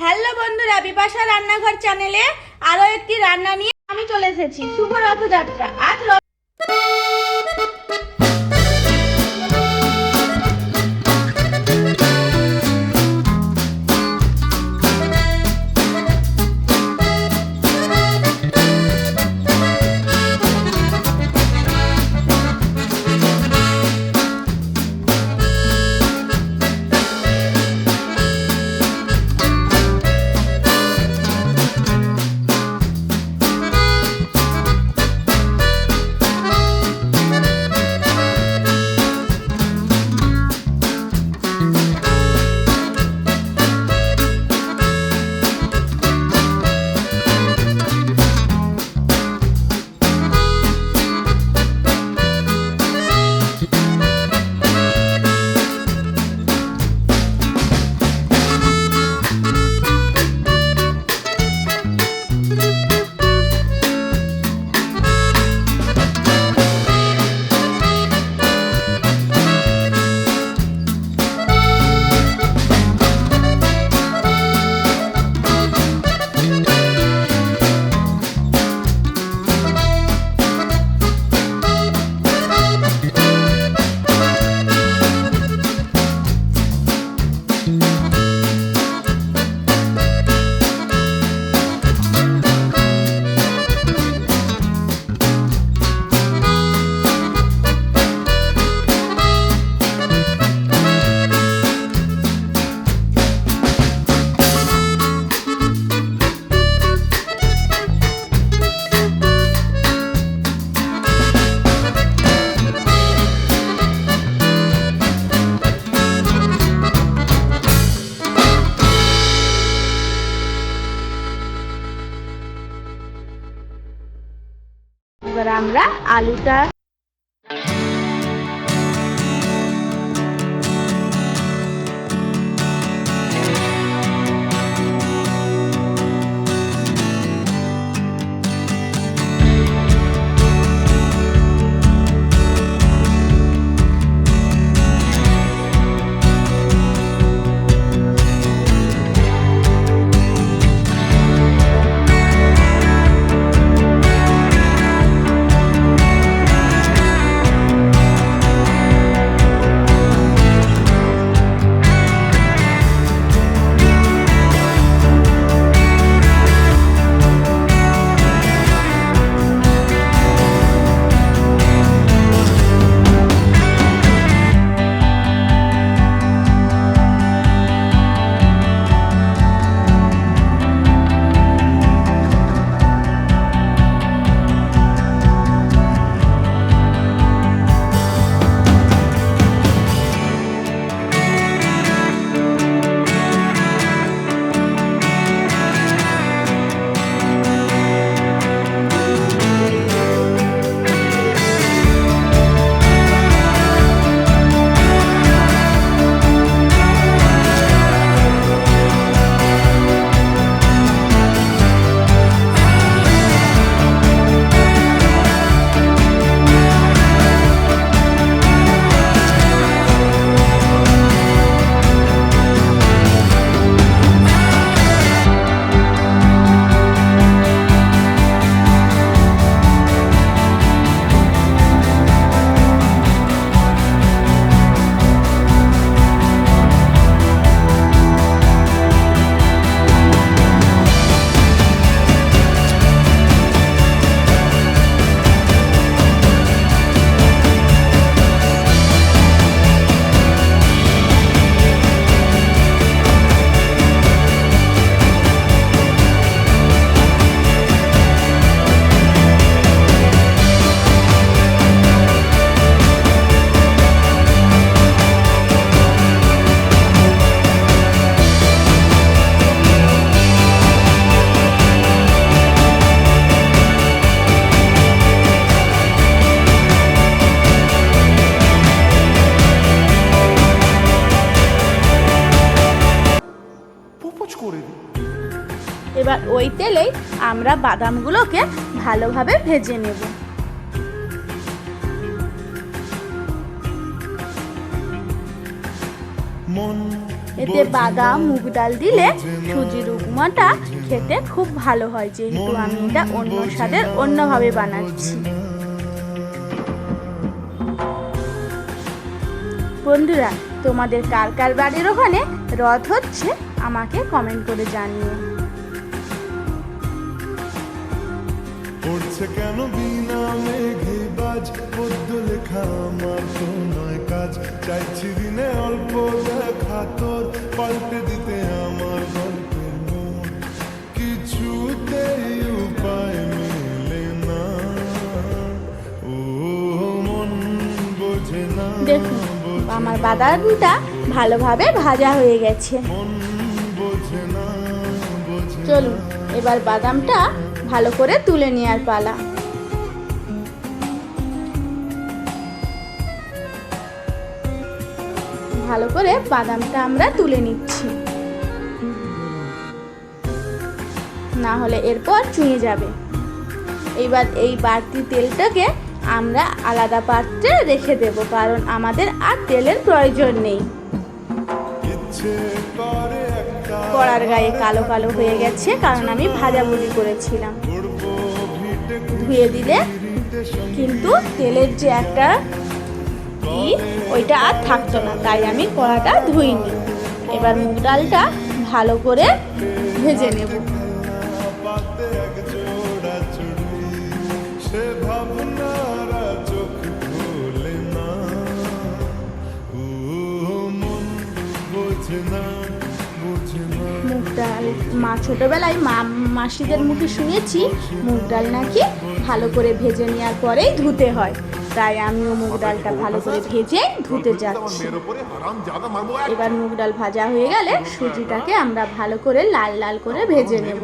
Hello বন্ধুরা, বিপাশা রান্নাঘর চ্যানেলে আরও একটি রান্না নিয়ে আমি চলে এসেছি। শুভ রথযাত্রা। আজ এবার আমরা আলুটা আমরা বাদামগুলোকে ভালোভাবে ভেজে নেব। এতে বাদাম মুগ ডাল দিলে সুজির উপমাটা খেতে খুব ভালো হয় যেহেতু আমি এটা অন্য স্বাদের অন্যভাবে বানাচ্ছি। বন্ধুরা তোমাদের কার কার বাড়ির ওখানে রথ হচ্ছে আমাকে কমেন্ট করে জানিও। পড়ছে কেন বিনা মেঘে বাজ? পদ্য লেখা আমার তো নয় কাজ। চাইছি দিনে অল্প দেখা তোর পাল্টে দিতে আমার গল্পের মোড় কিছুতেই উপায় মেলে না। ও মন বোঝে না আমার বাদামটা ভালোভাবে ভাজা হয়ে গেছে। মন চলুন এবার বাদামটা ভালো করে তুলে নেওয়ার পালা। ভালো করে বাদামটা আমরা তুলে নিচ্ছি। না হলে এরপর চুঁয়ে যাবে। এইবার এই বাড়তি তেলটাকে আমরা আলাদা পাত্রে রেখে দেব, কারণ আমাদের আর তেলের প্রয়োজন নেই। কড়ার গায়ে কালো কালো হয়ে গেছে, কারণ আমি ভাজাভুজি করেছিলাম। ধুয়ে দিলে কিন্তু তেলের যে একটা ই, ওইটা আর থাকতো না, তাই আমি কড়াটা ধুইনি। এবার মুগ ডালটা ভালো করে ভেজে নেব। পাতে আর মা ছোটোবেলায় মা মাসিদের মুখে শুনেছি মুগ ডাল নাকি ভালো করে ভেজে নেওয়ার পরেই ধুতে হয়। তাই আমিও মুগ ডালটা ভালো করে ভেজে ধুতে যাচ্ছি। এবার মুগ ডাল ভাজা হয়ে গেলে সুজিটাকে আমরা ভালো করে লাল লাল করে ভেজে নেব।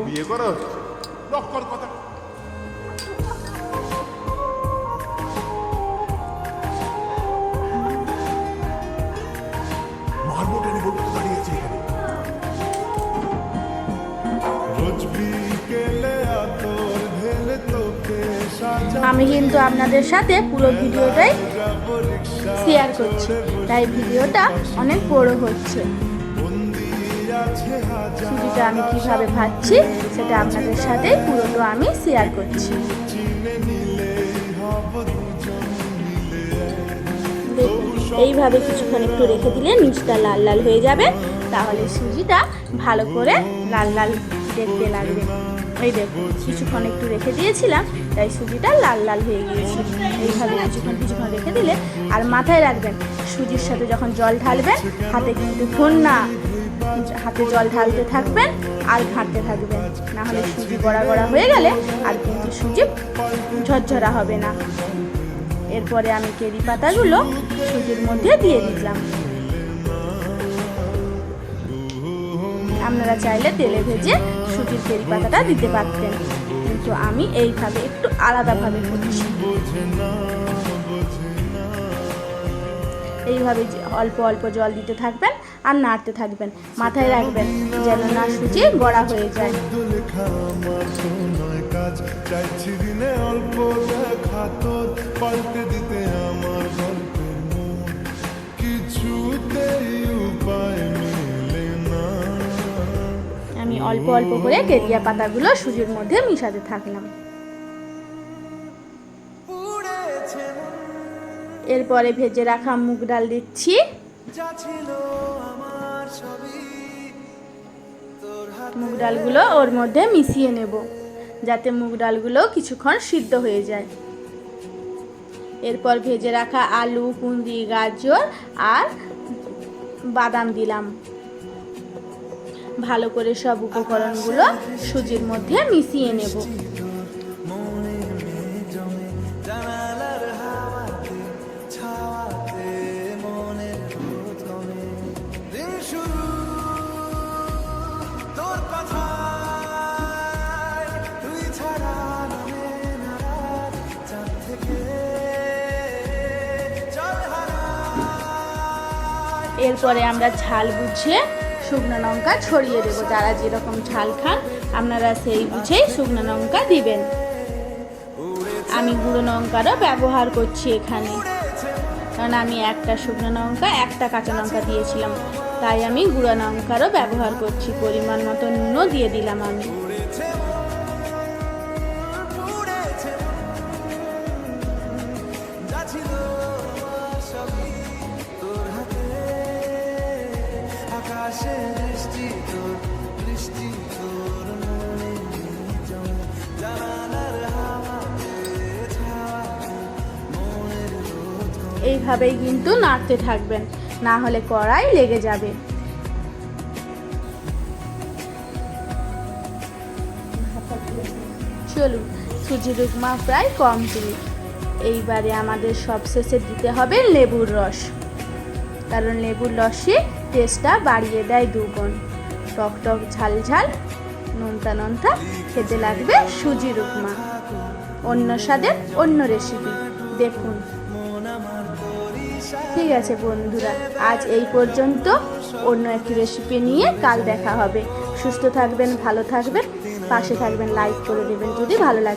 আমি কিন্তু আপনাদের সাথে পুরো ভিডিওটাই শেয়ার করছি। তাই ভিডিওটা অনেক বড় হচ্ছে। আমি কীভাবে ভাজছি সেটা আপনাদের সাথে পুরোটা আমি শেয়ার করছি। এইভাবে কিছুক্ষণ একটু রেখে দিলে নিচটা লাল লাল হয়ে যাবে। তাহলে সুজিটা ভালো করে লাল লাল দেখতে লাগবে। এই দেখুন কিছুক্ষণ একটু রেখে দিয়েছিলাম, তাই সুজিটা লাল লাল হয়ে গিয়েছে এইভাবে কিছুক্ষণ কিছুক্ষণ রেখে দিলে আর মাথায় রাখবেন, সুজির সাথে যখন জল ঢালবেন, হাতে কিন্তু ফোন না হাতে জল ঢালতে থাকবেন আর ঘাঁটতে থাকবেন। না হলে সুজি গড়া গড়া হয়ে গেলে আর কিন্তু সুজি ঝরঝরা হবে না। এরপরে আমি কেরি পাতাগুলো সুজির মধ্যে দিয়ে দিলাম। আপনারা চাইলে তেলে ভেজে সুজির কেরি পাতাটা দিতে পারতেন। কিন্তু আমি এইভাবে একটু আলাদাভাবে করছি। এইভাবে অল্প অল্প জল দিতে থাকবেন আর নাড়তে থাকবেন। মাথায় রাখবেন যেন না সুজি গড়া হয়ে যায়। চাইছি দিনে অল্প দেখা তোর পাল্টে দিতে অল্প অল্প করে কেরিয়া পাতাগুলো সুজির মধ্যে মিশাতে থাকলাম। এরপরে ভেজে রাখা মুগ ডাল দিচ্ছি। মুগ ডালগুলো ওর মধ্যে মিশিয়ে নেব, যাতে মুগ ডালগুলো কিছুক্ষণ সিদ্ধ হয়ে যায়। এরপর ভেজে রাখা আলু কুঁদরি গাজর আর বাদাম দিলাম। ভালো করে সব উপকরণগুলো সুজির মধ্যে মিশিয়ে নেব। এরপরে আমরা ঝাল বুঝে শুকনো লঙ্কা ছড়িয়ে দেবো, যারা যেরকম ঝাল খান আপনারা সেই বুঝেই শুকনো লঙ্কা দিবেন। আমি গুঁড়ো লঙ্কারও ব্যবহার করছি এখানে। কারণ আমি একটা শুকনো লঙ্কা, একটা কাঁচা লঙ্কা দিয়েছিলাম। তাই আমি গুঁড়ো লঙ্কারও ব্যবহার করছি, পরিমাণ মতো নুনও দিয়ে দিলাম আমি। এইভাবেই কিন্তু নাড়তে থাকবেন। না হলে কড়াই লেগে যাবে। চলুন সুজির উপমা প্রায় কমপ্লিট এইবারে আমাদের সবশেষে দিতে হবে লেবুর রস। কারণ লেবুর রসে টেস্টটা বাড়িয়ে দেয় দুগুণ টক টক, ঝাল ঝাল, নোনতা নোনতা খেতে লাগবে সুজির উপমা অন্য স্বাদের অন্য রেসিপি দেখুন। ঠিক আছে বন্ধুরা। আজ এই পর্যন্ত অন্য একটি রেসিপি নিয়ে কাল দেখা হবে। সুস্থ থাকবেন, ভালো থাকবেন, পাশে থাকবেন লাইক করে দেবেন যদি ভালো লাগে।